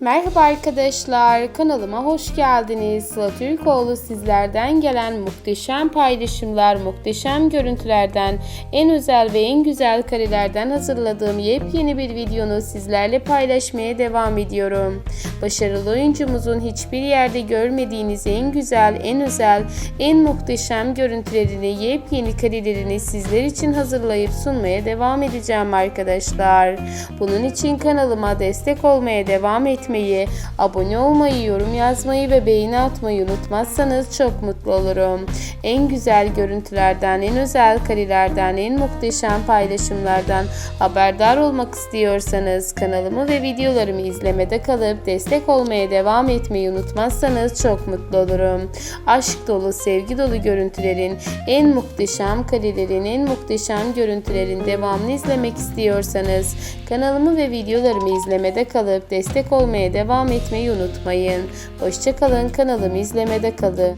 Merhaba arkadaşlar, kanalıma hoş geldiniz. Sıla Türkoğlu sizlerden gelen muhteşem paylaşımlar, muhteşem görüntülerden, en özel ve en güzel karelerden hazırladığım yepyeni bir videonu sizlerle paylaşmaya devam ediyorum. Başarılı oyuncumuzun hiçbir yerde görmediğiniz en güzel, en özel, en muhteşem görüntülerini, yepyeni karelerini sizler için hazırlayıp sunmaya devam edeceğim arkadaşlar. Bunun için kanalıma destek olmaya devam etmeyi, abone olmayı, yorum yazmayı ve beğeni atmayı unutmazsanız çok mutlu olurum. En güzel görüntülerden, en özel karelerden, en muhteşem paylaşımlardan haberdar olmak istiyorsanız kanalımı ve videolarımı izlemede kalıp destek olmaya devam etmeyi unutmazsanız çok mutlu olurum. Aşk dolu, sevgi dolu görüntülerin, en muhteşem karelerin, en muhteşem görüntülerin devamını izlemek istiyorsanız kanalımı ve videolarımı izlemede kalıp destek olmaya devam etmeyi unutmayın. Hoşçakalın kanalımı izlemede kalın.